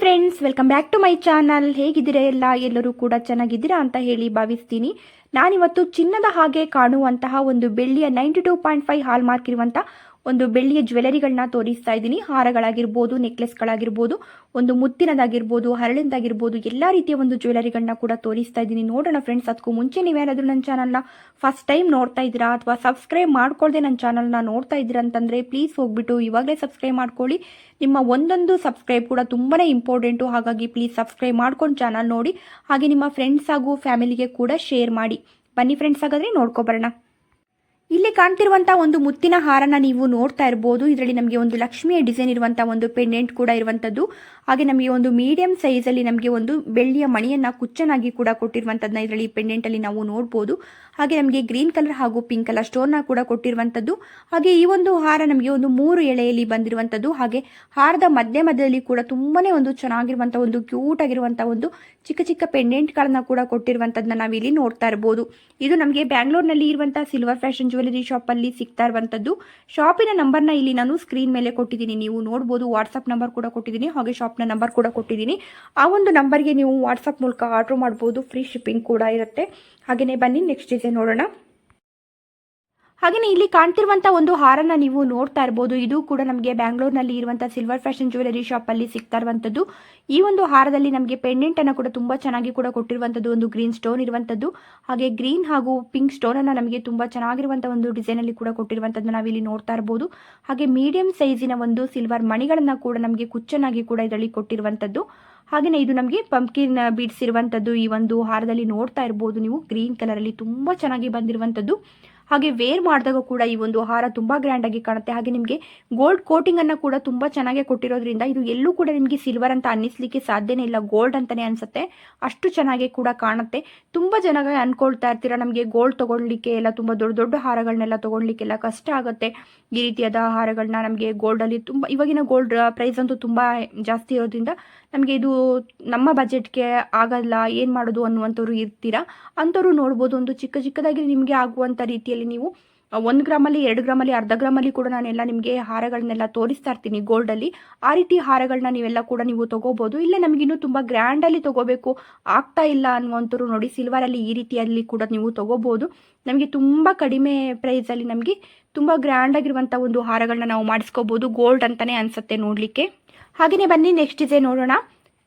Friends welcome back to my channel ಹೇಗಿದ್ದೀರಾ ಎಲ್ಲ? ಎಲ್ಲರೂ ಕೂಡ ಚೆನ್ನಾಗಿದ್ದೀರಾ ಅಂತ ಹೇಳಿ ಭಾವಿಸ್ತೀನಿ. ನಾನಿವತ್ತು ಚಿನ್ನದ ಹಾಗೆ ಕಾಣುವಂತಹ ಒಂದು ಬೆಳ್ಳಿಯ ninety two point five hallmark ಇರುವಂಥ ಒಂದು ಬೆಳ್ಳಿಯ ಜ್ಯುವೆಲರಿಗಳನ್ನ ತೋರಿಸ್ತಾ ಇದ್ದೀನಿ. ಹಾರಗಳಾಗಿರ್ಬೋದು, ನೆಕ್ಲೆಸ್ಗಳಾಗಿರ್ಬೋದು, ಒಂದು ಮುತ್ತಿನದಾಗಿರ್ಬೋದು ಹರಳಿಂದಾಗಿರ್ಬೋದು ಎಲ್ಲ ರೀತಿಯ ಒಂದು ಜ್ಯುವೆಲರಿಗಳನ್ನ ಕೂಡ ತೋರಿಸ್ತಾ ಇದ್ದೀನಿ. ನೋಡೋಣ ಫ್ರೆಂಡ್ಸ್ ಅದಕ್ಕೂ ಮುಂಚೆ ನೀವೇನಾದರೂ ನನ್ನ ಚಾನಲ್ನ ಫಸ್ಟ್ ಟೈಮ್ ನೋಡ್ತಾ ಇದ್ದೀರಾ ಅಥವಾ ಸಬ್ಸ್ಕ್ರೈಬ್ ಮಾಡ್ಕೊಳ್ದೆ ನನ್ನ ಚಾನಲ್ನ ನೋಡ್ತಾ ಇದ್ದೀರಾ ಅಂತಂದರೆ ಪ್ಲೀಸ್ ಹೋಗ್ಬಿಟ್ಟು ಇವಾಗಲೇ ಸಬ್ಸ್ಕ್ರೈಬ್ ಮಾಡ್ಕೊಳ್ಳಿ. ನಿಮ್ಮ ಒಂದೊಂದು ಸಬ್ಸ್ಕ್ರೈಬ್ ಕೂಡ ತುಂಬಾ ಇಂಪಾರ್ಟೆಂಟು ಹಾಗಾಗಿ ಪ್ಲೀಸ್ ಸಬ್ಸ್ಕ್ರೈಬ್ ಮಾಡ್ಕೊಂಡು ಚಾನಲ್ ನೋಡಿ. ಹಾಗೆ ನಿಮ್ಮ ಫ್ರೆಂಡ್ಸ್ ಹಾಗೂ ಫ್ಯಾಮಿಲಿಗೆ ಕೂಡ ಶೇರ್ ಮಾಡಿ. ಬನ್ನಿ ಫ್ರೆಂಡ್ಸ್ ಹಾಗಾದ್ರೆ ನೋಡ್ಕೊಬರೋಣ ಇಲ್ಲಿ ಕಾಣ್ತಿರುವಂತಹ ಒಂದು ಮುತ್ತಿನ ಹಾರನ ನೀವು ನೋಡ್ತಾ ಇರಬಹುದು ಇದರಲ್ಲಿ ನಮಗೆ ಒಂದು ಲಕ್ಷ್ಮಿಯ ಡಿಸೈನ್ ಇರುವಂತಹ ಒಂದು ಪೆಂಡೆಂಟ್ ಕೂಡ ಇರುವಂತದ್ದು. ಹಾಗೆ ನಮಗೆ ಒಂದು ಮೀಡಿಯಂ ಅಲ್ಲಿ ನಮಗೆ ಒಂದು ಬೆಳ್ಳಿಯ ಮಣಿಯನ್ನ ಕುಚ್ಚನಾಗಿ ಕೂಡ ಕೊಟ್ಟಿರುವಂತದ್ನ ಇದರಲ್ಲಿ ಪೆಂಡೆಂಟ್ ಅಲ್ಲಿ ನಾವು ನೋಡಬಹುದು ಹಾಗೆ ನಮಗೆ ಗ್ರೀನ್ ಕಲರ್ ಹಾಗೂ ಪಿಂಕ್ ಕಲರ್ ಸ್ಟೋನ್ನ ಕೂಡ ಕೊಟ್ಟಿರುವಂತದ್ದು. ಹಾಗೆ ಈ ಒಂದು ಹಾರ ನಮಗೆ ಒಂದು ಮೂರು ಎಳೆಯಲ್ಲಿ ಬಂದಿರುವಂತದ್ದು. ಹಾಗೆ ಹಾರದ ಮಧ್ಯ ಮಧ್ಯದಲ್ಲಿ ಕೂಡ ತುಂಬಾನೇ ಒಂದು ಚೆನ್ನಾಗಿರುವಂಥ ಒಂದು ಕ್ಯೂಟ್ ಆಗಿರುವಂತಹ ಒಂದು ಚಿಕ್ಕ ಚಿಕ್ಕ ಪೆಂಡೆಂಟ್ಗಳನ್ನ ಕೂಡ ಕೊಟ್ಟಿರುವಂತದ್ನ ನಾವಿಲ್ಲಿ ನೋಡ್ತಾ ಇರಬಹುದು ಇದು ನಮಗೆ ಬ್ಯಾಂಗ್ಳೂರ್ನಲ್ಲಿ ಇರುವಂತಹ ಸಿಲ್ವರ್ ಫ್ಯಾಷನ್ ಜ್ಯುವೆಲರಿ ಶಾಪಲ್ಲಿ ಸಿಗ್ತಾ ಇರುವಂಥದ್ದು ಶಾಪಿನ ನಂಬರ್ನ ಇಲ್ಲಿ ನಾನು ಸ್ಕ್ರೀನ್ ಮೇಲೆ ಕೊಟ್ಟಿದ್ದೀನಿ. ನೀವು ನೋಡ್ಬೋದು ವಾಟ್ಸಪ್ ನಂಬರ್ ಕೂಡ ಕೊಟ್ಟಿದ್ದೀನಿ, ಹಾಗೆ ಶಾಪ್ನ ನಂಬರ್ ಕೂಡ ಕೊಟ್ಟಿದ್ದೀನಿ. ಆ ಒಂದು ನಂಬರ್ಗೆ ನೀವು ವಾಟ್ಸಪ್ ಮೂಲಕ ಆರ್ಡ್ರ್ ಮಾಡ್ಬೋದು. ಫ್ರೀ ಶಿಪ್ಪಿಂಗ್ ಕೂಡ ಇರುತ್ತೆ. ಹಾಗೆಯೇ ಬನ್ನಿ ನೆಕ್ಸ್ಟ್ ಡಿಸೈನ್ ನೋಡೋಣ. ಹಾಗೆಯೇ ಇಲ್ಲಿ ಕಾಣ್ತಿರುವಂತಹ ಒಂದು ಹಾರನ ನೀವು ನೋಡ್ತಾ ಇರಬಹುದು ಇದು ಕೂಡ ನಮಗೆ ಬ್ಯಾಂಗ್ಳೂರ್ನಲ್ಲಿ ಇರುವಂತಹ ಸಿಲ್ವರ್ ಫ್ಯಾಷನ್ ಜ್ಯುವೆಲರಿ ಅಲ್ಲಿ ಸಿಗ್ತಾ ಇರುವಂಥದ್ದು ಈ ಒಂದು ಹಾರದಲ್ಲಿ ನಮಗೆ ಪೆಂಡೆಂಟನ್ನು ಕೂಡ ತುಂಬಾ ಚೆನ್ನಾಗಿ ಕೂಡ ಕೊಟ್ಟಿರುವಂತದ್ದು, ಒಂದು ಗ್ರೀನ್ ಸ್ಟೋನ್ ಇರುವಂಥದ್ದು ಹಾಗೆ ಗ್ರೀನ್ ಹಾಗೂ ಪಿಂಕ್ ಸ್ಟೋನ್ ಅನ್ನ ನಮಗೆ ತುಂಬಾ ಚೆನ್ನಾಗಿರುವಂತ ಒಂದು ಡಿಸೈನ್ ಅಲ್ಲಿ ಕೂಡ ಕೊಟ್ಟಿರುವಂತದ್ದು ನಾವಿಲ್ಲಿ ನೋಡ್ತಾ ಇರಬಹುದು ಹಾಗೆ ಮೀಡಿಯಂ ಸೈಜಿನ ಒಂದು ಸಿಲ್ವರ್ ಮಣಿಗಳನ್ನು ಕೂಡ ನಮಗೆ ಕುಚ್ಚನಾಗಿ ಕೂಡ ಇದರಲ್ಲಿ ಕೊಟ್ಟಿರುವಂತದ್ದು. ಹಾಗೆಯೇ ಇದು ನಮಗೆ ಪಂಪ್ಕಿನ್ ಬೀಡ್ಸ್ ಇರುವಂತದ್ದು. ಈ ಒಂದು ಹಾರದಲ್ಲಿ ನೋಡ್ತಾ ಇರಬಹುದು ನೀವು. ಗ್ರೀನ್ ಕಲರ್ ಅಲ್ಲಿ ತುಂಬಾ ಚೆನ್ನಾಗಿ ಬಂದಿರುವಂಥದ್ದು ಹಾಗೆ ವೇರ್ ಮಾಡಿದಾಗ ಕೂಡ ಈ ಒಂದು ಹಾರ ತುಂಬ ಗ್ರ್ಯಾಂಡಾಗಿ ಕಾಣುತ್ತೆ. ಹಾಗೆ ನಿಮಗೆ ಗೋಲ್ಡ್ ಕೋಟಿಂಗನ್ನು ಕೂಡ ತುಂಬ ಚೆನ್ನಾಗಿ ಕೊಟ್ಟಿರೋದ್ರಿಂದ ಇದು ಎಲ್ಲೂ ಕೂಡ ನಿಮಗೆ ಸಿಲ್ವರ್ ಅಂತ ಅನ್ನಿಸ್ಲಿಕ್ಕೆ ಸಾಧ್ಯನೇ ಇಲ್ಲ. ಗೋಲ್ಡ್ ಅಂತಲೇ ಅನಿಸುತ್ತೆ. ಅಷ್ಟು ಚೆನ್ನಾಗಿ ಕೂಡ ಕಾಣುತ್ತೆ. ತುಂಬ ಜನ ಅನ್ಕೊಳ್ತಾ ಇರ್ತೀರಾ ನಮಗೆ ಗೋಲ್ಡ್ ತಗೊಳ್ಲಿಕ್ಕೆ ಎಲ್ಲ ತುಂಬ ದೊಡ್ಡ ದೊಡ್ಡ ಹಾರಗಳನ್ನೆಲ್ಲ ತೊಗೊಳ್ಲಿಕ್ಕೆಲ್ಲ ಕಷ್ಟ ಆಗುತ್ತೆ. ಈ ರೀತಿಯಾದ ಹಾರಗಳನ್ನ ನಮಗೆ ಗೋಲ್ಡಲ್ಲಿ ತುಂಬ, ಇವಾಗಿನ ಗೋಲ್ಡ್ ಪ್ರೈಸ್ ಅಂತೂ ತುಂಬ ಜಾಸ್ತಿ ಇರೋದ್ರಿಂದ ನಮಗೆ ಇದು ನಮ್ಮ ಬಜೆಟ್ಗೆ ಆಗಲ್ಲ, ಏನು ಮಾಡೋದು ಅನ್ನುವಂಥವ್ರು ಇರ್ತೀರಾ? ಅಂಥವ್ರು ನೋಡ್ಬೋದು. ಒಂದು ಚಿಕ್ಕ ಚಿಕ್ಕದಾಗಿ ನಿಮಗೆ ಆಗುವಂಥ ರೀತಿಯಲ್ಲಿ ನೀವು ಒಂದು ಗ್ರಾಮಲ್ಲಿ, ಎರಡು ಗ್ರಾಮಲ್ಲಿ, ಅರ್ಧ ಗ್ರಾಮಲ್ಲಿ ಕೂಡ ನಾನೆಲ್ಲ ನಿಮಗೆ ಹಾರಗಳನ್ನೆಲ್ಲ ತೋರಿಸ್ತಾ ಇರ್ತೀನಿ ಗೋಲ್ಡಲ್ಲಿ ಆ ರೀತಿ ಹಾರಗಳನ್ನ ನೀವೆಲ್ಲ ಕೂಡ ನೀವು ತೊಗೋಬೋದು. ಇಲ್ಲ ನಮಗಿನ್ನೂ ತುಂಬ ಗ್ರ್ಯಾಂಡಲ್ಲಿ ತೊಗೋಬೇಕು. ಆಗ್ತಾ ಇಲ್ಲ ಅನ್ನುವಂಥವ್ರು ನೋಡಿ ಸಿಲ್ವರಲ್ಲಿ ಈ ರೀತಿಯಲ್ಲಿ ಕೂಡ ನೀವು ತೊಗೋಬೋದು. ನಮಗೆ ತುಂಬ ಕಡಿಮೆ ಪ್ರೈಸಲ್ಲಿ ನಮಗೆ ತುಂಬ ಗ್ರ್ಯಾಂಡಾಗಿರುವಂಥ ಒಂದು ಹಾರಗಳನ್ನ ನಾವು ಮಾಡಿಸ್ಕೋಬೋದು. ಗೋಲ್ಡ್ ಅಂತಲೇ ಅನಿಸುತ್ತೆ ನೋಡಲಿಕ್ಕೆ. ಹಾಗೆಯೇ ಬನ್ನಿ ನೆಕ್ಸ್ಟ್ ಇದೆ ನೋಡೋಣ.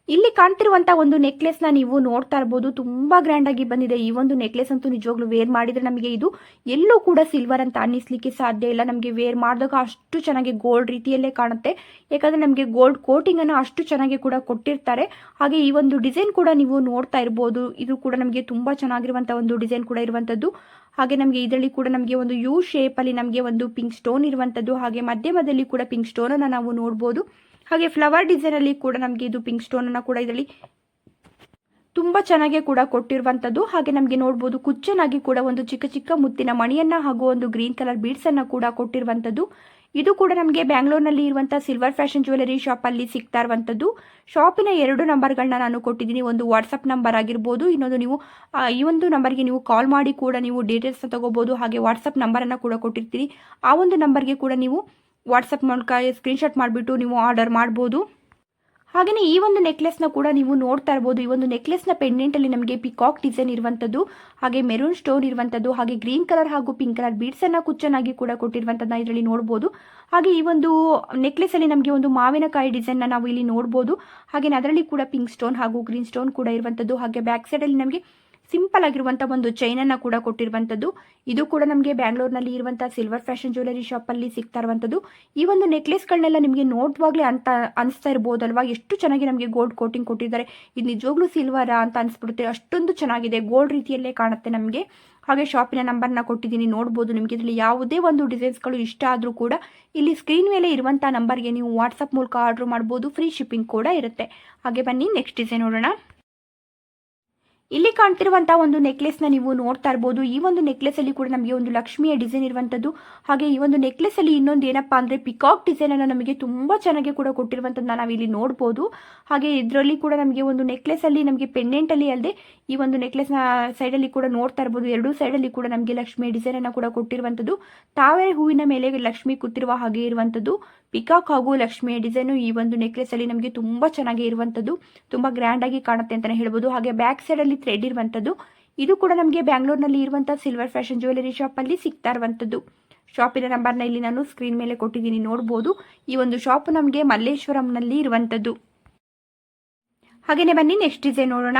ಇಲ್ಲಿ ಕಾಣ್ತಿರುವಂಥ ಒಂದು ನೆಕ್ಲೆಸ್ನ ನೀವು ನೋಡ್ತಾ ಇರ್ಬೋದು. ತುಂಬ ಗ್ರ್ಯಾಂಡಾಗಿ ಬಂದಿದೆ. ಈ ಒಂದು ನೆಕ್ಲೆಸ್ ಅಂತೂ ನಿಜವಾಗ್ಲೂ ವೇರ್ ಮಾಡಿದರೆ ನಮಗೆ ಇದು ಎಲ್ಲೂ ಕೂಡ ಸಿಲ್ವರ್ ಅಂತ ಅನ್ನಿಸ್ಲಿಕ್ಕೆ ಸಾಧ್ಯ ಇಲ್ಲ. ನಮಗೆ ವೇರ್ ಮಾಡಿದಾಗ ಅಷ್ಟು ಚೆನ್ನಾಗಿ ಗೋಲ್ಡ್ ರೀತಿಯಲ್ಲೇ ಕಾಣುತ್ತೆ. ಯಾಕಂದರೆ ನಮಗೆ ಗೋಲ್ಡ್ ಕೋಟಿಂಗನ್ನು ಅಷ್ಟು ಚೆನ್ನಾಗಿ ಕೂಡ ಕೊಟ್ಟಿರ್ತಾರೆ. ಹಾಗೆ ಈ ಒಂದು ಡಿಸೈನ್ ಕೂಡ ನೀವು ನೋಡ್ತಾ ಇರ್ಬೋದು. ಇದು ಕೂಡ ನಮಗೆ ತುಂಬ ಚೆನ್ನಾಗಿರುವಂಥ ಒಂದು ಡಿಸೈನ್ ಕೂಡ ಇರುವಂಥದ್ದು ಹಾಗೆ ನಮಗೆ ಇದರಲ್ಲಿ ಕೂಡ ನಮಗೆ ಒಂದು ಯು ಶೇಪಲ್ಲಿ ನಮಗೆ ಒಂದು ಪಿಂಕ್ ಸ್ಟೋನ್ ಇರುವಂಥದ್ದು ಹಾಗೆ ಮಧ್ಯಮದಲ್ಲಿ ಕೂಡ ಪಿಂಕ್ ಸ್ಟೋನನ್ನು ನಾವು ನೋಡ್ಬೋದು. ಹಾಗೆ ಫ್ಲವರ್ ಡಿಸೈನಲ್ಲಿ ಕೂಡ ನಮಗೆ ಇದು ಪಿಂಕ್ ಸ್ಟೋನನ್ನು ಕೂಡ ಇದರಲ್ಲಿ ತುಂಬ ಚೆನ್ನಾಗಿ ಕೂಡ ಕೊಟ್ಟಿರುವಂಥದ್ದು ಹಾಗೆ ನಮಗೆ ನೋಡ್ಬೋದು ಕುಚ್ಚನಾಗಿ ಕೂಡ ಒಂದು ಚಿಕ್ಕ ಚಿಕ್ಕ ಮುತ್ತಿನ ಮಣಿಯನ್ನು ಹಾಗೂ ಒಂದು ಗ್ರೀನ್ ಕಲರ್ ಬೀಡ್ಸನ್ನು ಕೂಡ ಕೊಟ್ಟಿರುವಂಥದ್ದು ಇದು ಕೂಡ ನಮಗೆ ಬ್ಯಾಂಗ್ಳೂರ್ನಲ್ಲಿ ಇರುವಂತಹ ಸಿಲ್ವರ್ ಫ್ಯಾಷನ್ ಜ್ಯುವೆಲರಿ ಶಾಪಲ್ಲಿ ಸಿಗ್ತಾ ಇರುವಂಥದ್ದು ಶಾಪಿನ ಎರಡು ನಂಬರ್ಗಳನ್ನ ನಾನು ಕೊಟ್ಟಿದ್ದೀನಿ. ಒಂದು ವಾಟ್ಸಪ್ ನಂಬರ್ ಆಗಿರ್ಬೋದು, ಇನ್ನೊಂದು ನೀವು ಈ ಒಂದು ನಂಬರ್ಗೆ ನೀವು ಕಾಲ್ ಮಾಡಿ ಕೂಡ ನೀವು ಡೀಟೇಲ್ಸ್ ತಗೋಬೋದು. ಹಾಗೆ ವಾಟ್ಸಪ್ ನಂಬರನ್ನು ಕೂಡ ಕೊಟ್ಟಿರ್ತೀನಿ ಆ ಒಂದು ನಂಬರ್ಗೆ ಕೂಡ ನೀವು ವಾಟ್ಸಪ್ ಮೂಲಕ ಸ್ಕ್ರೀನ್ಶಾಟ್ ಮಾಡಿಬಿಟ್ಟು ನೀವು ಆರ್ಡರ್ ಮಾಡ್ಬೋದು. ಹಾಗೆಯೇ ಈ ಒಂದು ನೆಕ್ಲೆಸ್ನ ಕೂಡ ನೀವು ನೋಡ್ತಾ ಇರ್ಬೋದು. ಈ ಒಂದು ನೆಕ್ಲೆಸ್ನ ಪೆಂಡೆಂಟಲ್ಲಿ ನಮಗೆ ಪಿಕಾಕ್ ಡಿಸೈನ್ ಇರುವಂಥದ್ದು ಹಾಗೆ ಮೆರೂನ್ ಸ್ಟೋನ್ ಇರುವಂಥದ್ದು ಹಾಗೆ ಗ್ರೀನ್ ಕಲರ್ ಹಾಗೂ ಪಿಂಕ್ ಕಲರ್ ಬೀಡ್ಸನ್ನು ಕುಚ್ಚನಾಗಿ ಕೂಡ ಕೊಟ್ಟಿರುವಂಥದ್ದನ್ನ ಇದರಲ್ಲಿ ನೋಡ್ಬೋದು. ಹಾಗೆ ಈ ಒಂದು ನೆಕ್ಲೆಸಲ್ಲಿ ನಮಗೆ ಒಂದು ಮಾವಿನಕಾಯಿ ಡಿಸೈನ್ನ ನಾವು ಇಲ್ಲಿ ನೋಡ್ಬೋದು. ಹಾಗೆ ಅದರಲ್ಲಿ ಕೂಡ ಪಿಂಕ್ ಸ್ಟೋನ್ ಹಾಗೂ ಗ್ರೀನ್ ಸ್ಟೋನ್ ಕೂಡ ಇರುವಂಥದ್ದು ಹಾಗೆ ಬ್ಯಾಕ್ ಸೈಡಲ್ಲಿ ನಮಗೆ ಸಿಂಪಲ್ ಆಗಿರುವಂಥ ಒಂದು ಚೈನನ್ನು ಕೂಡ ಕೊಟ್ಟಿರುವಂಥದ್ದು ಇದು ಕೂಡ ನಮಗೆ ಬ್ಯಾಂಗ್ಳೂರ್ನಲ್ಲಿ ಇರುವಂಥ ಸಿಲ್ವರ್ ಫ್ಯಾಷನ್ ಜ್ಯುವೆಲರಿ ಶಾಪಲ್ಲಿ ಸಿಗ್ತಾ ಇರುವಂಥದ್ದು ಈ ಒಂದು ನೆಕ್ಲೆಸ್ಗಳನ್ನೆಲ್ಲ ನಿಮಗೆ ನೋಡುವಾಗಲೇ ಅಂತ ಅನಿಸ್ತಾ ಇರ್ಬೋದಲ್ವಾ ಎಷ್ಟು ಚೆನ್ನಾಗಿ ನಮಗೆ ಗೋಲ್ಡ್ ಕೋಟಿಂಗ್ ಕೊಟ್ಟಿದ್ದಾರೆ. ಇದು ನಿಜವಾಗ್ಲೂ ಸಿಲ್ವರ ಅಂತ ಅನಿಸ್ಬಿಡುತ್ತೆ. ಅಷ್ಟೊಂದು ಚೆನ್ನಾಗಿದೆ. ಗೋಲ್ಡ್ ರೀತಿಯಲ್ಲೇ ಕಾಣುತ್ತೆ ನಮಗೆ. ಹಾಗೆ ಶಾಪಿನ ನಂಬರ್ನ ಕೊಟ್ಟಿದ್ದೀನಿ. ನೋಡ್ಬೋದು ನಿಮಗೆ ಇದರಲ್ಲಿ ಯಾವುದೇ ಒಂದು ಡಿಸೈನ್ಸ್ಗಳು ಇಷ್ಟ ಆದರೂ ಕೂಡ ಇಲ್ಲಿ ಸ್ಕ್ರೀನ್ ಮೇಲೆ ಇರುವಂಥ ನಂಬರ್ಗೆ ನೀವು ವಾಟ್ಸಪ್ ಮೂಲಕ ಆರ್ಡರ್ ಮಾಡ್ಬೋದು. ಫ್ರೀ ಶಿಪ್ಪಿಂಗ್ ಕೂಡ ಇರುತ್ತೆ. ಹಾಗೆ ಬನ್ನಿ ನೆಕ್ಸ್ಟ್ ಡಿಸೈನ್ ನೋಡೋಣ. ಇಲ್ಲಿ ಕಾಣ್ತಿರುವಂತಹ ಒಂದು ನೆಕ್ಲೆಸ್ನ ನೀವು ನೋಡ್ತಾ ಇರ್ಬೋದು. ಈ ಒಂದು ನೆಕ್ಲೆಸ್ ಅಲ್ಲಿ ಕೂಡ ನಮಗೆ ಒಂದು ಲಕ್ಷ್ಮಿಯ ಡಿಸೈನ್ ಇರುವಂತದ್ದು. ಹಾಗೆ ಈ ಒಂದು ನೆಕ್ಲೆಸ್ ಅಲ್ಲಿ ಇನ್ನೊಂದು ಏನಪ್ಪಾ ಅಂದ್ರೆ ಪಿಕಾಕ್ ಡಿಸೈನ್ ಅನ್ನು ನಮಗೆ ತುಂಬಾ ಚೆನ್ನಾಗಿ ಕೂಡ ಕೊಟ್ಟಿರುವಂತದ್ದನ್ನ ನಾವು ಇಲ್ಲಿ ನೋಡಬಹುದು ಹಾಗೆ ಇದರಲ್ಲಿ ಕೂಡ ನಮಗೆ ಒಂದು ನೆಕ್ಲೆಸ್ ಅಲ್ಲಿ ನಮಗೆ ಪೆಂಡೆಂಟ್ ಅಲ್ಲಿ ಅಲ್ಲದೆ ಈ ಒಂದು ನೆಕ್ಲೆಸ್ನ ಸೈಡಲ್ಲಿ ಕೂಡ ನೋಡ್ತಾ ಇರ್ಬೋದು. ಎರಡೂ ಸೈಡಲ್ಲಿ ಕೂಡ ನಮಗೆ ಲಕ್ಷ್ಮಿ ಡಿಸೈನನ್ನು ಕೂಡ ಕೊಟ್ಟಿರುವಂಥದ್ದು. ತಾವರೆ ಹೂವಿನ ಮೇಲೆ ಲಕ್ಷ್ಮಿ ಕೂತಿರುವ ಹಾಗೆ ಇರುವಂಥದ್ದು. ಪಿಕಾಕ್ ಹಾಗೂ ಲಕ್ಷ್ಮಿಯ ಡಿಸೈನು ಈ ಒಂದು ನೆಕ್ಲೆಸಲ್ಲಿ ನಮಗೆ ತುಂಬ ಚೆನ್ನಾಗಿ ಇರುವಂಥದ್ದು. ತುಂಬ ಗ್ರ್ಯಾಂಡಾಗಿ ಕಾಣುತ್ತೆ ಅಂತಲೇ ಹೇಳ್ಬೋದು. ಹಾಗೆ ಬ್ಯಾಕ್ ಸೈಡಲ್ಲಿ ಥ್ರೆಡ್ ಇರುವಂಥದ್ದು. ಇದು ಕೂಡ ನಮಗೆ ಬ್ಯಾಂಗ್ಳೂರ್ನಲ್ಲಿ ಇರುವಂಥ ಸಿಲ್ವರ್ ಫ್ಯಾಷನ್ ಜ್ಯುವೆಲರಿ ಶಾಪಲ್ಲಿ ಸಿಗ್ತಾ ಇರುವಂಥದ್ದು. ಶಾಪಿನ ನಂಬರ್ನ ಇಲ್ಲಿ ನಾನು ಸ್ಕ್ರೀನ್ ಮೇಲೆ ಕೊಟ್ಟಿದ್ದೀನಿ. ನೋಡ್ಬೋದು. ಈ ಒಂದು ಶಾಪ್ ನಮಗೆ ಮಲ್ಲೇಶ್ವರಂನಲ್ಲಿ ಇರುವಂಥದ್ದು. ಹಾಗೆಯೇ ಬನ್ನಿ ನೆಕ್ಸ್ಟ್ ಡಿಸೈನ್ ನೋಡೋಣ.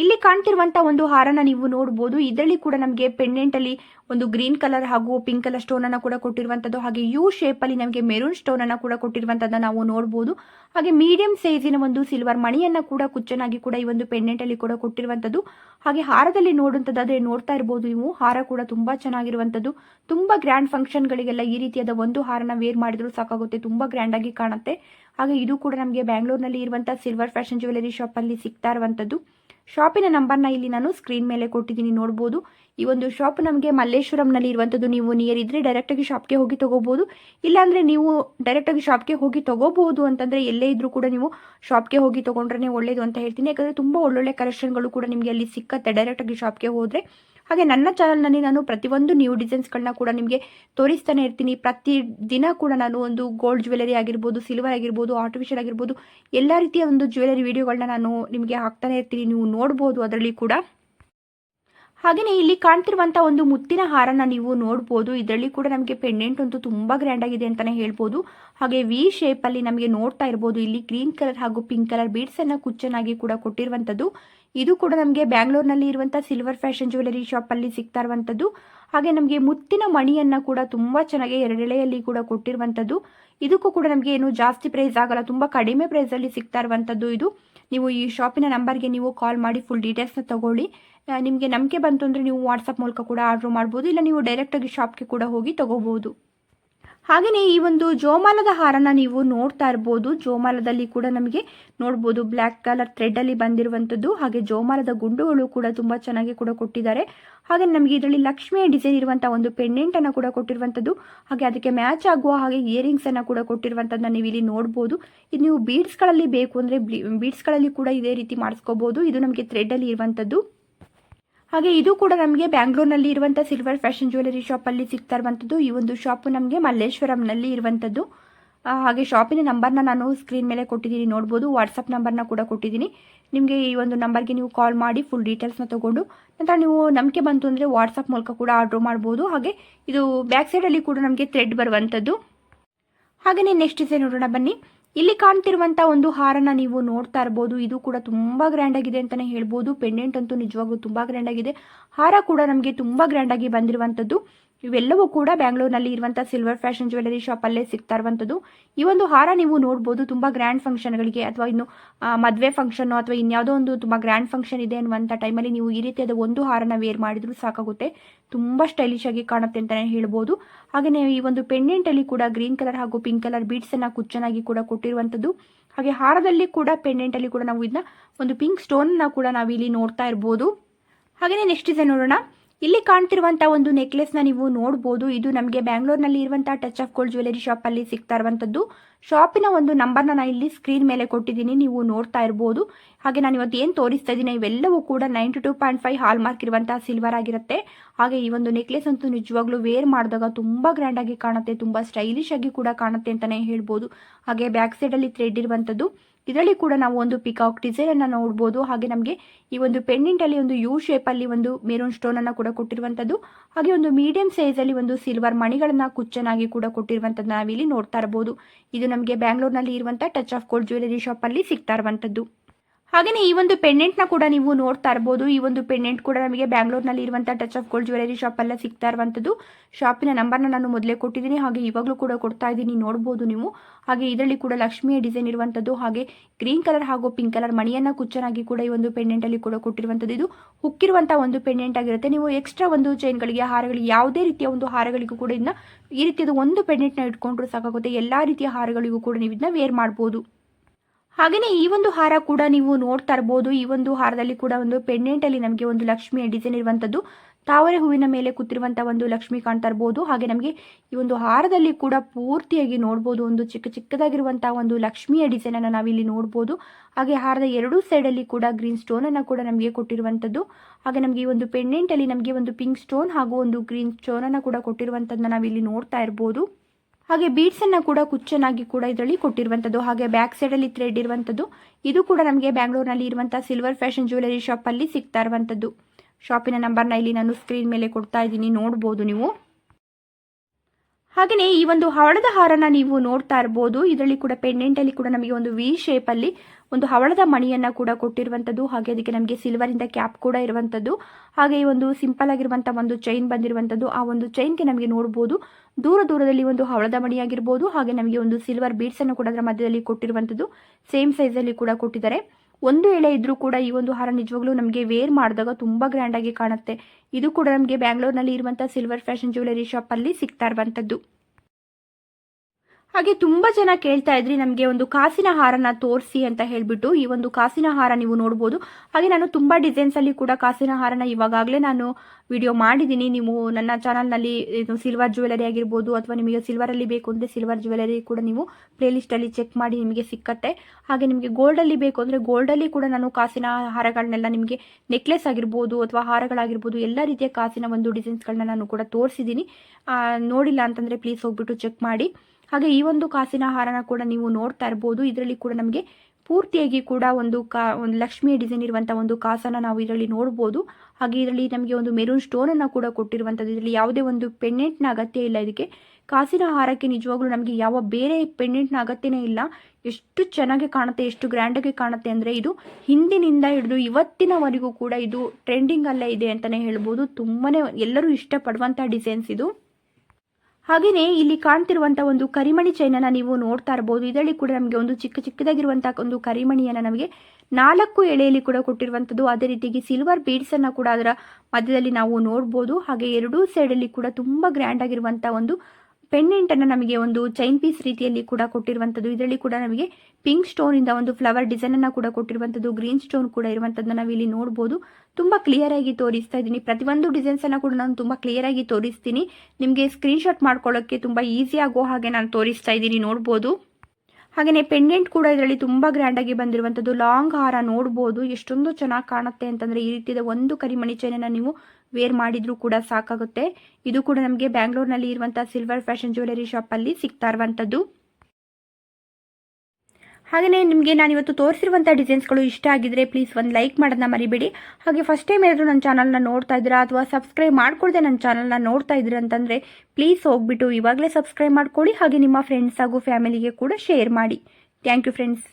ಇಲ್ಲಿ ಕಾಣ್ತಿರುವಂತ ಒಂದು ಹಾರನ ನೀವು ನೋಡಬಹುದು ಇದರಲ್ಲಿ ಕೂಡ ನಮಗೆ ಪೆಂಡೆಂಟ್ ಅಲ್ಲಿ ಒಂದು ಗ್ರೀನ್ ಕಲರ್ ಹಾಗೂ ಪಿಂಕ್ ಕಲರ್ ಸ್ಟೋನ್ ಅನ್ನ ಕೂಡ ಕೊಟ್ಟಿರುವಂತದ್ದು. ಹಾಗೆ ಯು ಶೇಪ್ ಅಲ್ಲಿ ನಮಗೆ ಮೆರೂನ್ ಸ್ಟೋನ್ ಅನ್ನ ಕೂಡ ಕೊಟ್ಟಿರುವಂತದನ್ನ ನಾವು ನೋಡಬಹುದು ಹಾಗೆ ಮೀಡಿಯಂ ಸೈಜಿನ ಒಂದು ಸಿಲ್ವರ್ ಮಣಿಯನ್ನ ಕೂಡ ಕುಚ್ಚನಾಗಿ ಕೂಡ ಈ ಒಂದು ಪೆಂಡೆಂಟ್ ಅಲ್ಲಿ ಕೂಡ ಕೊಟ್ಟಿರುವಂತದ್ದು. ಹಾಗೆ ಹಾರದಲ್ಲಿ ನೋಡುವಂತದ್ದಾದ್ರೆ ನೋಡ್ತಾ ಇರಬಹುದು ನೀವು. ಹಾರ ಕೂಡ ತುಂಬಾ ಚೆನ್ನಾಗಿರುವಂತದ್ದು. ತುಂಬಾ ಗ್ರ್ಯಾಂಡ್ ಫಂಕ್ಷನ್ ಗಳಿಗೆಲ್ಲ ಈ ರೀತಿಯಾದ ಒಂದು ಹಾರನ ವೇರ್ ಮಾಡಿದ್ರು ಸಾಕಾಗುತ್ತೆ. ತುಂಬಾ ಗ್ರ್ಯಾಂಡ್ ಆಗಿ ಕಾಣುತ್ತೆ. ಹಾಗೆ ಇದು ಕೂಡ ನಮಗೆ ಬ್ಯಾಂಗ್ಳೂರ್ನಲ್ಲಿ ಇರುವಂತಹ ಸಿಲ್ವರ್ ಫ್ಯಾಷನ್ ಜ್ಯುವೆಲರಿ ಶಾಪ್ ಅಲ್ಲಿ ಸಿಗ್ತಾ ಇರುವಂಥದ್ದು ಶಾಪಿನ ನಂಬರ್ನ ಇಲ್ಲಿ ನಾನು ಸ್ಕ್ರೀನ್ ಮೇಲೆ ಕೊಟ್ಟಿದ್ದೀನಿ, ನೋಡ್ಬೋದು. ಈ ಒಂದು ಶಾಪ್ ನಮಗೆ ಮಲ್ಲೇಶ್ವರಂನಲ್ಲಿ ಇರುವಂಥದ್ದು ನೀವು ನಿಯರ್ ಇದ್ದರೆ ಡೈರೆಕ್ಟಾಗಿ ಶಾಪ್ಗೆ ಹೋಗಿ ತೊಗೋಬೋದು. ಇಲ್ಲಾಂದರೆ ನೀವು ಡೈರೆಕ್ಟಾಗಿ ಶಾಪ್ಗೆ ಹೋಗಿ ತೊಗೋಬೋದು ಅಂತಂದರೆ ಎಲ್ಲೇ ಇದ್ದರೂ ಕೂಡ ನೀವು ಶಾಪ್ಗೆ ಹೋಗಿ ತೊಗೊಂಡ್ರೆ ಒಳ್ಳೇದು ಅಂತ ಹೇಳ್ತೀನಿ. ಯಾಕಂದರೆ ತುಂಬ ಒಳ್ಳೊಳ್ಳೆ ಕಲೆಕ್ಷನ್ಗಳು ಕೂಡ ನಿಮಗೆ ಅಲ್ಲಿ ಸಿಕ್ಕತ್ತೆ ಡೈರೆಕ್ಟಾಗಿ ಶಾಪ್ಗೆ ಹೋದರೆ. ಹಾಗೆ ನನ್ನ ಚಾನಲ್ನಲ್ಲಿ ನಾನು ಪ್ರತಿಯೊಂದು ನ್ಯೂ ಡಿಸೈನ್ಸ್ಗಳನ್ನ ಕೂಡ ನಿಮಗೆ ತೋರಿಸ್ತಾನೆ ಇರ್ತೀನಿ. ಪ್ರತಿ ದಿನ ಕೂಡ ನಾನು ಒಂದು ಗೋಲ್ಡ್ ಜ್ಯುವೆಲರಿ ಆಗಿರ್ಬೋದು ಸಿಲ್ವರ್ ಆಗಿರ್ಬೋದು ಆರ್ಟಿಫಿಷಿಯಲ್ ಆಗಿರ್ಬೋದು, ಎಲ್ಲ ರೀತಿಯ ಒಂದು ಜ್ಯುವೆಲರಿ ವಿಡಿಯೋಗಳನ್ನ ನಾನು ನಿಮಗೆ ಹಾಕ್ತಾನೆ ಇರ್ತೀನಿ. ನೀವು ನೋಡ್ಬೋದು ಅದರಲ್ಲಿ ಕೂಡ. ಹಾಗೆಯೇ ಇಲ್ಲಿ ಕಾಣ್ತಿರುವಂಥ ಒಂದು ಮುತ್ತಿನ ಹಾರನ ನೀವು ನೋಡ್ಬೋದು. ಇದರಲ್ಲಿ ಕೂಡ ನಮಗೆ ಪೆಂಡೆಂಟ್ ಅಂತೂ ತುಂಬ ಗ್ರ್ಯಾಂಡ್ ಆಗಿದೆ ಅಂತಲೇ ಹೇಳ್ಬೋದು. ಹಾಗೆ ವಿ ಶೇಪಲ್ಲಿ ನಮಗೆ ನೋಡ್ತಾ ಇರ್ಬೋದು. ಇಲ್ಲಿ ಗ್ರೀನ್ ಕಲರ್ ಹಾಗೂ ಪಿಂಕ್ ಕಲರ್ ಬೀಡ್ಸನ್ನು ಕುಚ್ಚನಾಗಿ ಕೂಡ ಕೊಟ್ಟಿರುವಂಥದ್ದು ಇದು ಕೂಡ ನಮಗೆ ಬ್ಯಾಂಗ್ಳೂರ್ನಲ್ಲಿ ಇರುವಂಥ ಸಿಲ್ವರ್ ಫ್ಯಾಷನ್ ಜ್ಯುವೆಲರಿ ಶಾಪಲ್ಲಿ ಸಿಗ್ತಾ ಇರುವಂಥದ್ದು ಹಾಗೆ ನಮಗೆ ಮುತ್ತಿನ ಮಣಿಯನ್ನು ಕೂಡ ತುಂಬ ಚೆನ್ನಾಗಿ ಎರಡೆಳೆಯಲ್ಲಿ ಕೂಡ ಕೊಟ್ಟಿರುವಂಥದ್ದು ಇದಕ್ಕೂ ಕೂಡ ನಮಗೆ ಏನು ಜಾಸ್ತಿ ಪ್ರೈಸ್ ಆಗಲ್ಲ, ತುಂಬ ಕಡಿಮೆ ಪ್ರೈಸಲ್ಲಿ ಸಿಗ್ತಾ ಇರುವಂಥದ್ದು ಇದು. ನೀವು ಈ ಶಾಪಿನ ನಂಬರ್ಗೆ ನೀವು ಕಾಲ್ ಮಾಡಿ ಫುಲ್ ಡೀಟೇಲ್ಸ್ನ ತಗೊಳ್ಳಿ. ನಿಮಗೆ ನಂಬಿಕೆ ಬಂತು ಅಂದರೆ ನೀವು ವಾಟ್ಸಪ್ ಮೂಲಕ ಕೂಡ ಆರ್ಡ್ರ್ ಮಾಡ್ಬೋದು, ಇಲ್ಲ ನೀವು ಡೈರೆಕ್ಟಾಗಿ ಶಾಪ್ಗೆ ಕೂಡ ಹೋಗಿ ತಗೋಬೋದು. ಹಾಗೆಯೇ ಈ ಒಂದು ಜೋಮಾಲದ ಹಾರನ ನೀವು ನೋಡ್ತಾ ಇರ್ಬೋದು. ಜೋಮಾಲದಲ್ಲಿ ಕೂಡ ನಮಗೆ ನೋಡ್ಬೋದು ಬ್ಲ್ಯಾಕ್ ಕಲರ್ ಥ್ರೆಡ್ ಅಲ್ಲಿ ಬಂದಿರುವಂಥದ್ದು. ಹಾಗೆ ಜೋಮಾಲದ ಗುಂಡುಗಳು ಕೂಡ ತುಂಬ ಚೆನ್ನಾಗಿ ಕೂಡ ಕೊಟ್ಟಿದ್ದಾರೆ. ಹಾಗೆ ನಮಗೆ ಇದರಲ್ಲಿ ಲಕ್ಷ್ಮಿಯ ಡಿಸೈನ್ ಇರುವಂತಹ ಒಂದು ಪೆಂಡೆಂಟನ್ನು ಕೂಡ ಕೊಟ್ಟಿರುವಂಥದ್ದು. ಹಾಗೆ ಅದಕ್ಕೆ ಮ್ಯಾಚ್ ಆಗುವ ಹಾಗೆ ಇಯರಿಂಗ್ಸ್ ಅನ್ನ ಕೂಡ ಕೊಟ್ಟಿರುವಂಥದ್ದನ್ನ ನೀವು ಇಲ್ಲಿ ನೋಡ್ಬೋದು. ಇದು ನೀವು ಬೀಡ್ಸ್ಗಳಲ್ಲಿ ಬೇಕು ಅಂದರೆ ಬೀಡ್ಸ್ಗಳಲ್ಲಿ ಕೂಡ ಇದೇ ರೀತಿ ಮಾಡಿಸ್ಕೋಬೋದು. ಇದು ನಮಗೆ ಥ್ರೆಡ್ ಅಲ್ಲಿ ಇರುವಂಥದ್ದು. ಹಾಗೆ ಇದು ಕೂಡ ನಮಗೆ ಬ್ಯಾಂಗ್ಳೂರ್ನಲ್ಲಿ ಇರುವಂಥ ಸಿಲ್ವರ್ ಫ್ಯಾಷನ್ ಜ್ಯುವೆಲರಿ ಶಾಪಲ್ಲಿ ಸಿಗ್ತಾ ಇರುವಂಥದ್ದು ಈ ಒಂದು ಶಾಪು ನಮಗೆ ಮಲ್ಲೇಶ್ವರಂನಲ್ಲಿ ಇರುವಂಥದ್ದು ಹಾಗೆ ಶಾಪಿನ ನಂಬರ್ನ ನಾನು ಸ್ಕ್ರೀನ್ ಮೇಲೆ ಕೊಟ್ಟಿದ್ದೀನಿ, ನೋಡ್ಬೋದು. ವಾಟ್ಸಪ್ ನಂಬರ್ನ ಕೂಡ ಕೊಟ್ಟಿದ್ದೀನಿ. ನಿಮಗೆ ಈ ಒಂದು ನಂಬರ್ಗೆ ನೀವು ಕಾಲ್ ಮಾಡಿ ಫುಲ್ ಡೀಟೇಲ್ಸ್ನ ತೊಗೊಂಡು, ನಂತರ ನೀವು ನಂಬಿಕೆ ಬಂತು ಅಂದರೆ ವಾಟ್ಸಪ್ ಮೂಲಕ ಕೂಡ ಆರ್ಡ್ರ್ ಮಾಡ್ಬೋದು. ಹಾಗೆ ಇದು ಬ್ಯಾಕ್ ಸೈಡಲ್ಲಿ ಕೂಡ ನಮಗೆ ಥ್ರೆಡ್ ಬರುವಂಥದ್ದು ಹಾಗೆಯೇ ನೆಕ್ಸ್ಟ್ ಇದೆ ನೋಡೋಣ ಬನ್ನಿ. ಇಲ್ಲಿ ಕಾಣ್ತಿರುವಂಥ ಒಂದು ಹಾರನ ನೀವು ನೋಡ್ತಾ ಇರ್ಬೋದು. ಇದು ಕೂಡ ತುಂಬಾ ಗ್ರ್ಯಾಂಡ್ ಆಗಿದೆ ಅಂತಾನೆ ಹೇಳ್ಬೋದು. ಪೆಂಡೆಂಟ್ ಅಂತೂ ನಿಜವಾಗ್ಲೂ ತುಂಬಾ ಗ್ರ್ಯಾಂಡ್ ಆಗಿದೆ. ಹಾರ ಕೂಡ ನಮಗೆ ತುಂಬಾ ಗ್ರ್ಯಾಂಡ್ ಆಗಿ ಬಂದಿರುವಂಥದ್ದು ಇವೆಲ್ಲವೂ ಕೂಡ ಬ್ಯಾಂಗ್ಳೂರ್ನಲ್ಲಿ ಇರುವಂಥ ಸಿಲ್ವರ್ ಫ್ಯಾಷನ್ ಜ್ಯುವೆಲರಿ ಶಾಪಲ್ಲೇ ಸಿಗ್ತಾ ಇರುವಂತದ್ದು ಈ ಒಂದು ಹಾರ ನೀವು ನೋಡ್ಬೋದು, ತುಂಬ ಗ್ರ್ಯಾಂಡ್ ಫಂಕ್ಷನ್ಗಳಿಗೆ ಅಥವಾ ಇನ್ನು ಮದುವೆ ಫಂಕ್ಷನ್ ಅಥವಾ ಇನ್ಯಾವುದೋ ಒಂದು ತುಂಬ ಗ್ರ್ಯಾಂಡ್ ಫಂಕ್ಷನ್ ಇದೆ ಅನ್ನುವಂಥ ಟೈಮಲ್ಲಿ ನೀವು ಈ ರೀತಿಯಾದ ಒಂದು ಹಾರನ ವೇರ್ ಮಾಡಿದರೂ ಸಾಕಾಗುತ್ತೆ. ತುಂಬ ಸ್ಟೈಲಿಶ್ ಆಗಿ ಕಾಣುತ್ತೆ ಅಂತಲೇ ಹೇಳ್ಬೋದು. ಹಾಗೆಯೇ ಈ ಒಂದು ಪೆಂಡೆಂಟಲ್ಲಿ ಕೂಡ ಗ್ರೀನ್ ಕಲರ್ ಹಾಗೂ ಪಿಂಕ್ ಕಲರ್ ಬೀಡ್ಸನ್ನು ಕುಚ್ಚನಾಗಿ ಕೂಡ ಕೊಟ್ಟಿರುವಂಥದ್ದು. ಹಾಗೆ ಹಾರದಲ್ಲಿ ಕೂಡ ಪೆಂಡೆಂಟಲ್ಲಿ ಕೂಡ ನಾವು ಇದನ್ನ ಒಂದು ಪಿಂಕ್ ಸ್ಟೋನ್ನ ಕೂಡ ನಾವು ಇಲ್ಲಿ ನೋಡ್ತಾ ಇರ್ಬೋದು. ಹಾಗೆಯೇ ನೆಕ್ಸ್ಟ್ ಇದೆ ನೋಡೋಣ. ಇಲ್ಲಿ ಕಾಣ್ತಿರುವಂಥ ಒಂದು ನೆಕ್ಲೆಸ್ನ ನೀವು ನೋಡಬಹುದು ಇದು ನಮಗೆ ಬ್ಯಾಂಗ್ಳೂರ್ನಲ್ಲಿ ಇರುವಂತಹ ಟಚ್ ಆಫ್ ಗೋಲ್ಡ್ ಜ್ಯುವೆಲರಿ ಶಾಪಲ್ಲಿ ಸಿಗ್ತಾ ಇರುವಂತದ್ದು. ಶಾಪಿನ ಒಂದು ನಂಬರ್ನ ನಾನು ಇಲ್ಲಿ ಸ್ಕ್ರೀನ್ ಮೇಲೆ ಕೊಟ್ಟಿದ್ದೀನಿ. ನೀವು ನೋಡ್ತಾ ಇರ್ಬೋದು. ಹಾಗೆ ನಾನು ಇವತ್ತು ಏನು ತೋರಿಸ್ತಾ ಇದ್ದೀನಿ, ಇವೆಲ್ಲವೂ ಕೂಡ ninety two point five hallmark ಇರುವಂತಹ ಸಿಲ್ವರ್ ಆಗಿರುತ್ತೆ. ಹಾಗೆ ಈ ಒಂದು ನೆಕ್ಲೆಸ್ ಅಂತೂ ನಿಜವಾಗ್ಲೂ ವೇರ್ ಮಾಡಿದಾಗ ತುಂಬ ಗ್ರ್ಯಾಂಡಾಗಿ ಕಾಣುತ್ತೆ, ತುಂಬ ಸ್ಟೈಲಿಶ್ ಆಗಿ ಕೂಡ ಕಾಣುತ್ತೆ ಅಂತಾನೆ ಹೇಳ್ಬೋದು. ಹಾಗೆ ಬ್ಯಾಕ್ ಸೈಡ್ ಅಲ್ಲಿ ಥ್ರೆಡ್ ಇರುವಂಥದ್ದು, ಇದರಲ್ಲಿ ಕೂಡ ನಾವು ಒಂದು ಪಿಕಾಕ್ ಡಿಸೈನ್ ಅನ್ನ ನೋಡಬಹುದು ಹಾಗೆ ನಮಗೆ ಈ ಒಂದು ಪೆಂಡೆಂಟಲ್ಲಿ ಒಂದು ಯು ಅಲ್ಲಿ ಒಂದು ಮೇರೂನ್ ಸ್ಟೋನ್ ಅನ್ನ ಕೂಡ ಕೊಟ್ಟಿರುವಂಥದ್ದು, ಹಾಗೆ ಒಂದು ಮೀಡಿಯಂ ಸೈಜ್ ಅಲ್ಲಿ ಒಂದು ಸಿಲ್ವರ್ ಮಣಿಗಳನ್ನ ಕುಚ್ಚನಾಗಿ ಕೂಡ ಕೊಟ್ಟಿರುವಂತದ್ದು ನಾವಿಲ್ಲಿ ನೋಡ್ತಾ ಇರಬಹುದು ಇದು ನಮಗೆ ಬ್ಯಾಂಗ್ಳೂರ್ನಲ್ಲಿ ಇರುವಂತಹ Touch of Gold Jewellery shop ಅಲ್ಲಿ ಸಿಗ್ತಾ ಇರುವಂಥದ್ದು. ಹಾಗೆಯೇ ಈ ಒಂದು ಪೆಂಡೆಂಟ್ನ ಕೂಡ ನೀವು ನೋಡ್ತಾ ಇರ್ಬೋದು. ಈ ಒಂದು ಪೆಂಡೆಂಟ್ ಕೂಡ ನಮಗೆ ಬ್ಯಾಂಗ್ಳೂರ್ನಲ್ಲಿ ಇರುವಂಥ ಟಚ್ ಆಫ್ ಗೋಲ್ಡ್ ಜ್ಯುವೆಲರಿ ಶಾಪಲ್ಲ ಸಿಗ್ತಾ ಇರುವಂಥದ್ದು. ಶಾಪಿನ ನಂಬರ್ನ ನಾನು ಮೊದಲೇ ಕೊಟ್ಟಿದ್ದೀನಿ. ಹಾಗೆ ಇವಾಗಲೂ ಕೂಡ ಕೊಡ್ತಾ ಇದ್ದೀನಿ. ನೋಡ್ಬೋದು ನೀವು. ಹಾಗೆ ಇದರಲ್ಲಿ ಕೂಡ ಲಕ್ಷ್ಮಿಯ ಡಿಸೈನ್ ಇರುವಂಥದ್ದು. ಹಾಗೆ ಗ್ರೀನ್ ಕಲರ್ ಹಾಗೂ ಪಿಂಕ್ ಕಲರ್ ಮಣಿಯನ್ನು ಕುಚ್ಚನಾಗಿ ಕೂಡ ಈ ಒಂದು ಪೆಂಡೆಂಟಲ್ಲಿ ಕೂಡ ಕೊಟ್ಟಿರುವಂಥದ್ದು. ಇದು ಹುಕ್ಕಿರುವಂಥ ಒಂದು ಪೆಂಡೆಂಟ್ ಆಗಿರುತ್ತೆ. ನೀವು ಎಕ್ಸ್ಟ್ರಾ ಒಂದು ಚೈನ್ಗಳಿಗೆ ಹಾರಗಳಿಗೆ ಯಾವುದೇ ರೀತಿಯ ಒಂದು ಹಾರಗಳಿಗೂ ಕೂಡ ಇದನ್ನ ಈ ರೀತಿಯಾದ ಒಂದು ಪೆಂಡೆಂಟ್ನ ಇಟ್ಕೊಂಡ್ರೂ ಸಾಕಾಗುತ್ತೆ. ಎಲ್ಲ ರೀತಿಯ ಹಾರಗಳಿಗೂ ಕೂಡ ನೀವು ಇದನ್ನ ವೇರ್ ಮಾಡ್ಬೋದು. ಹಾಗೆಯೇ ಈ ಒಂದು ಹಾರ ಕೂಡ ನೀವು ನೋಡ್ತಾ ಇರ್ಬೋದು. ಈ ಒಂದು ಹಾರದಲ್ಲಿ ಕೂಡ ಒಂದು ಪೆಂಡೆಂಟ್ ಅಲ್ಲಿ ನಮಗೆ ಒಂದು ಲಕ್ಷ್ಮಿಯ ಡಿಸೈನ್ ಇರುವಂತದ್ದು. ತಾವರೆ ಹೂವಿನ ಮೇಲೆ ಕೂತಿರುವಂತಹ ಒಂದು ಲಕ್ಷ್ಮಿ ಕಾಣ್ತಾ ಇರ್ಬೋದು. ಹಾಗೆ ನಮಗೆ ಈ ಒಂದು ಹಾರದಲ್ಲಿ ಕೂಡ ಪೂರ್ತಿಯಾಗಿ ನೋಡ್ಬೋದು. ಒಂದು ಚಿಕ್ಕ ಚಿಕ್ಕದಾಗಿರುವಂತಹ ಒಂದು ಲಕ್ಷ್ಮಿಯ ಡಿಸೈನ್ ಅನ್ನ ನಾವಿಲ್ಲಿ ನೋಡ್ಬೋದು. ಹಾಗೆ ಹಾರದ ಎರಡೂ ಸೈಡ್ ಅಲ್ಲಿ ಕೂಡ ಗ್ರೀನ್ ಸ್ಟೋನ್ ಅನ್ನ ಕೂಡ ನಮಗೆ ಕೊಟ್ಟಿರುವಂತದ್ದು. ಹಾಗೆ ನಮಗೆ ಈ ಒಂದು ಪೆಂಡೆಂಟ್ ಅಲ್ಲಿ ನಮಗೆ ಒಂದು ಪಿಂಕ್ ಸ್ಟೋನ್ ಹಾಗೂ ಒಂದು ಗ್ರೀನ್ ಸ್ಟೋನ್ ಅನ್ನ ಕೂಡ ಕೊಟ್ಟಿರುವಂತದ್ದನ್ನ ನಾವಿಲ್ಲಿ ನೋಡ್ತಾ ಇರ್ಬೋದು. ಹಾಗೆ ಬೀಡ್ಸ್ ಅನ್ನ ಕೂಡ ಕುಚ್ಚನಾಗಿ ಕೂಡ ಇದರಲ್ಲಿ ಕೊಟ್ಟಿರುವಂತದ್ದು, ಹಾಗೆ ಬ್ಯಾಕ್ ಸೈಡ್ ಅಲ್ಲಿ ಥ್ರೆಡ್ ಇರುವಂತದ್ದು, ಇದು ಕೂಡ ನಮಗೆ ಬ್ಯಾಂಗ್ಳೂರ್ನಲ್ಲಿ ಇರುವಂತಹ ಸಿಲ್ವರ್ ಫ್ಯಾಷನ್ ಜ್ಯುವೆಲರಿ ಶಾಪ್ ಅಲ್ಲಿ ಸಿಗ್ತಾ ಇರುವಂತದ್ದು. ಶಾಪಿನ ನಂಬರ್ನ ಇಲ್ಲಿ ನಾನು ಸ್ಕ್ರೀನ್ ಮೇಲೆ ಕೊಡ್ತಾ ಇದ್ದೀನಿ, ನೋಡ್ಬೋದು ನೀವು. ಹಾಗೆಯೇ ಈ ಒಂದು ಹವಳದ ಹಾರನ ನೀವು ನೋಡ್ತಾ ಇರಬಹುದು ಇದರಲ್ಲಿ ಕೂಡ ಪೆಂಡೆಂಟ್ ಅಲ್ಲಿ ಕೂಡ ನಮಗೆ ಒಂದು ವಿ ಶೇಪ್ ಅಲ್ಲಿ ಒಂದು ಹವಳದ ಮಣಿಯನ್ನ ಕೂಡ ಕೊಟ್ಟಿರುವಂತದ್ದು. ಹಾಗೆ ಅದಕ್ಕೆ ನಮಗೆ ಸಿಲ್ವರ್ ಇಂದ ಕ್ಯಾಪ್ ಕೂಡ ಇರುವಂತದ್ದು. ಹಾಗೆ ಈ ಒಂದು ಸಿಂಪಲ್ ಆಗಿರುವಂತಹ ಒಂದು ಚೈನ್ ಬಂದಿರುವಂತದ್ದು. ಆ ಒಂದು ಚೈನ್ಗೆ ನಮಗೆ ನೋಡಬಹುದು ದೂರ ದೂರದಲ್ಲಿ ಒಂದು ಹವಳದ ಮಣಿ ಆಗಿರ್ಬೋದು ಹಾಗೆ ನಮಗೆ ಒಂದು ಸಿಲ್ವರ್ ಬೀಡ್ಸ್ ಅನ್ನು ಕೂಡ ಅದರ ಮಧ್ಯದಲ್ಲಿ ಕೊಟ್ಟಿರುವಂತದ್ದು. ಸೇಮ್ ಸೈಜ್ ಅಲ್ಲಿ ಕೂಡ ಕೊಟ್ಟಿದ್ದಾರೆ. ಒಂದು ಎಳೆ ಇದ್ರೂ ಕೂಡ ಈ ಒಂದು ಹಾರ ನಿಜವಾಗ್ಲೂ ನಮಗೆ ವೇರ್ ಮಾಡಿದಾಗ ತುಂಬಾ ಗ್ರ್ಯಾಂಡ್ ಆಗಿ ಕಾಣುತ್ತೆ. ಇದು ಕೂಡ ನಮಗೆ ಬ್ಯಾಂಗ್ಳೂರ್ನಲ್ಲಿ ಇರುವಂಥ ಸಿಲ್ವರ್ ಫ್ಯಾಷನ್ ಜ್ಯುವೆಲರಿ ಅಲ್ಲಿ ಸಿಗ್ತಾ ಇರುವಂತದ್ದು. ಹಾಗೆ ತುಂಬಾ ಜನ ಕೇಳ್ತಾ ಇದ್ರಿ, ನಮಗೆ ಒಂದು ಕಾಸಿನ ಹಾರನ ತೋರಿಸಿ ಅಂತ ಹೇಳಿಬಿಟ್ಟು ಈ ಒಂದು ಕಾಸಿನ ಹಾರ ನೀವು ನೋಡ್ಬೋದು. ಹಾಗೆ ನಾನು ತುಂಬಾ ಡಿಸೈನ್ಸ್ ಅಲ್ಲಿ ಕೂಡ ಕಾಸಿನ ಹಾರನ ಇವಾಗಲೇ ನಾನು ವಿಡಿಯೋ ಮಾಡಿದ್ದೀನಿ. ನೀವು ನನ್ನ ಚಾನಲ್ನಲ್ಲಿ ಇದು ಸಿಲ್ವರ್ ಜ್ಯುವೆಲರಿ ಆಗಿರ್ಬೋದು ಅಥವಾ ನಿಮಗೆ ಸಿಲ್ವರ್ ಅಲ್ಲಿ ಬೇಕು ಅಂದರೆ ಸಿಲ್ವರ್ ಜ್ಯುವೆಲರಿ ಕೂಡ ನೀವು ಪ್ಲೇಲಿಸ್ಟ್ ಅಲ್ಲಿ ಚೆಕ್ ಮಾಡಿ ನಿಮಗೆ ಸಿಕ್ಕತ್ತೆ. ಹಾಗೆ ನಿಮಗೆ ಗೋಲ್ಡ್ ಅಲ್ಲಿ ಬೇಕು ಅಂದರೆ ಗೋಲ್ಡ್ ಅಲ್ಲಿ ಕೂಡ ನಾನು ಕಾಸಿನ ಹಾರಗಳನ್ನೆಲ್ಲ ನಿಮಗೆ ನೆಕ್ಲೆಸ್ ಆಗಿರ್ಬೋದು ಅಥವಾ ಹಾರಗಳಾಗಿರ್ಬೋದು ಎಲ್ಲ ರೀತಿಯ ಕಾಸಿನ ಒಂದು ಡಿಸೈನ್ಸ್ಗಳನ್ನ ನಾನು ಕೂಡ ತೋರಿಸಿದ್ದೀನಿ. ನೋಡಿಲ್ಲ ಅಂತಂದ್ರೆ ಪ್ಲೀಸ್ ಹೋಗ್ಬಿಟ್ಟು ಚೆಕ್ ಮಾಡಿ. ಹಾಗೆ ಈ ಒಂದು ಕಾಸಿನ ಹಾರನ ಕೂಡ ನೀವು ನೋಡ್ತಾ ಇರ್ಬೋದು. ಇದರಲ್ಲಿ ಕೂಡ ನಮಗೆ ಪೂರ್ತಿಯಾಗಿ ಕೂಡ ಒಂದು ಕಾ, ಒಂದು ಲಕ್ಷ್ಮಿಯ ಡಿಸೈನ್ ಇರುವಂಥ ಒಂದು ಕಾಸನ್ನು ನಾವು ಇದರಲ್ಲಿ ನೋಡ್ಬೋದು. ಹಾಗೆ ಇದರಲ್ಲಿ ನಮಗೆ ಒಂದು ಮೆರೂನ್ ಸ್ಟೋನನ್ನು ಕೂಡ ಕೊಟ್ಟಿರುವಂಥದ್ದು ಇದರಲ್ಲಿ ಯಾವುದೇ ಒಂದು ಪೆಂಡೆಂಟ್ನ ಅಗತ್ಯ ಇಲ್ಲ ಇದಕ್ಕೆ. ಕಾಸಿನ ಹಾರಕ್ಕೆ ನಿಜವಾಗ್ಲೂ ನಮಗೆ ಯಾವ ಬೇರೆ ಪೆಂಡೆಂಟ್ನ ಅಗತ್ಯನೇ ಇಲ್ಲ. ಎಷ್ಟು ಚೆನ್ನಾಗಿ ಕಾಣುತ್ತೆ, ಎಷ್ಟು ಗ್ರ್ಯಾಂಡಾಗಿ ಕಾಣುತ್ತೆ ಅಂದರೆ ಇದು ಹಿಂದಿನಿಂದ ಹಿಡಿದು ಇವತ್ತಿನವರೆಗೂ ಕೂಡ ಇದು ಟ್ರೆಂಡಿಂಗ್ ಅಲ್ಲೇ ಇದೆ ಅಂತಲೇ ಹೇಳ್ಬೋದು. ತುಂಬಾ ಎಲ್ಲರೂ ಇಷ್ಟಪಡುವಂಥ ಡಿಸೈನ್ಸ್ ಇದು. ಹಾಗೆಯೇ ಇಲ್ಲಿ ಕಾಣ್ತಿರುವಂಥ ಒಂದು ಕರಿಮಣಿ ಚೈನನ್ನ ನೀವು ನೋಡ್ತಾ ಇರ್ಬೋದು. ಇದರಲ್ಲಿ ಕೂಡ ನಮಗೆ ಒಂದು ಚಿಕ್ಕ ಚಿಕ್ಕದಾಗಿರುವಂಥ ಒಂದು ಕರಿಮಣಿಯನ್ನು ನಮಗೆ ನಾಲ್ಕು ಎಳೆಯಲ್ಲಿ ಕೂಡ ಕೊಟ್ಟಿರುವಂಥದ್ದು ಅದೇ ರೀತಿಯಾಗಿ ಸಿಲ್ವರ್ ಬೀಡ್ಸನ್ನು ಕೂಡ ಅದರ ಮಧ್ಯದಲ್ಲಿ ನಾವು ನೋಡ್ಬೋದು. ಹಾಗೆ ಎರಡೂ ಸೈಡಲ್ಲಿ ಕೂಡ ತುಂಬಾ ಗ್ರ್ಯಾಂಡ್ ಆಗಿರುವಂತಹ ಒಂದು ಪೆಂಡೆಂಟನ್ನು ನಮಗೆ ಒಂದು ಚೈನ್ ಪೀಸ್ ರೀತಿಯಲ್ಲಿ ಕೂಡ ಕೊಟ್ಟಿರುವಂಥದ್ದು. ಇದರಲ್ಲಿ ಕೂಡ ನಮಗೆ ಪಿಂಕ್ ಸ್ಟೋನಿಂದ ಒಂದು ಫ್ಲವರ್ ಡಿಸೈನನ್ನು ಕೂಡ ಕೊಟ್ಟಿರುವಂಥದ್ದು. ಗ್ರೀನ್ ಸ್ಟೋನ್ ಕೂಡ ಇರುವಂಥದ್ದನ್ನ ನಾವು ಇಲ್ಲಿ ನೋಡ್ಬೋದು. ತುಂಬ ಕ್ಲಿಯರಾಗಿ ತೋರಿಸ್ತಾ ಇದ್ದೀನಿ. ಪ್ರತಿಯೊಂದು ಡಿಸೈನ್ಸನ್ನು ಕೂಡ ನಾನು ತುಂಬ ಕ್ಲಿಯರಾಗಿ ತೋರಿಸ್ತೀನಿ. ನಿಮಗೆ ಸ್ಕ್ರೀನ್ಶಾಟ್ ಮಾಡ್ಕೊಳ್ಳೋಕ್ಕೆ ತುಂಬ ಈಸಿ ಆಗೋ ಹಾಗೆ ನಾನು ತೋರಿಸ್ತಾ ಇದ್ದೀನಿ. ನೋಡ್ಬೋದು. ಹಾಗೆಯೇ ಪೆಂಡೆಂಟ್ ಕೂಡ ಇದರಲ್ಲಿ ತುಂಬ ಗ್ರ್ಯಾಂಡಾಗಿ ಬಂದಿರುವಂಥದ್ದು. ಲಾಂಗ್ ಹಾರ ನೋಡ್ಬೋದು. ಎಷ್ಟೊಂದು ಚೆನ್ನಾಗಿ ಕಾಣುತ್ತೆ ಅಂತಂದರೆ ಈ ರೀತಿಯ ಒಂದು ಕರಿಮಣಿ ಚೈನನ್ನು ನೀವು ವೇರ್ ಮಾಡಿದರೂ ಕೂಡ ಸಾಕಾಗುತ್ತೆ. ಇದು ಕೂಡ ನಮಗೆ ಬ್ಯಾಂಗ್ಳೂರ್ನಲ್ಲಿ ಇರುವಂಥ ಸಿಲ್ವರ್ ಫ್ಯಾಷನ್ ಜ್ಯುವೆಲರಿ ಶಾಪಲ್ಲಿ ಸಿಗ್ತಾ ಇರುವಂಥದ್ದು ಹಾಗೆಯೇ ನಿಮಗೆ ನಾನು ಇವತ್ತು ತೋರಿಸಿರುವಂಥ ಡಿಸೈನ್ಸ್ಗಳು ಇಷ್ಟ ಆಗಿದ್ರೆ ಪ್ಲೀಸ್ ಒಂದು ಲೈಕ್ ಮಾಡೋದನ್ನ ಮರಿಬೇಡಿ. ಹಾಗೆ ಫಸ್ಟ್ ಟೈಮ್ ಏನಾದರೂ ನನ್ನ ಚಾನಲ್ನ ನೋಡ್ತಾ ಇದ್ದೀರಾ ಅಥವಾ ಸಬ್ಸ್ಕ್ರೈಬ್ ಮಾಡ್ಕೊಳ್ದೆ ನನ್ನ ಚಾನಲ್ನ ನೋಡ್ತಾ ಇದ್ದೀರಾ ಅಂತಂದರೆ ಪ್ಲೀಸ್ ಹೋಗ್ಬಿಟ್ಟು ಇವಾಗಲೇ ಸಬ್ಸ್ಕ್ರೈಬ್ ಮಾಡ್ಕೊಳ್ಳಿ ಹಾಗೆ ನಿಮ್ಮ ಫ್ರೆಂಡ್ಸ್ ಹಾಗೂ ಫ್ಯಾಮಿಲಿಗೆ ಕೂಡ ಶೇರ್ ಮಾಡಿ. Thank you friends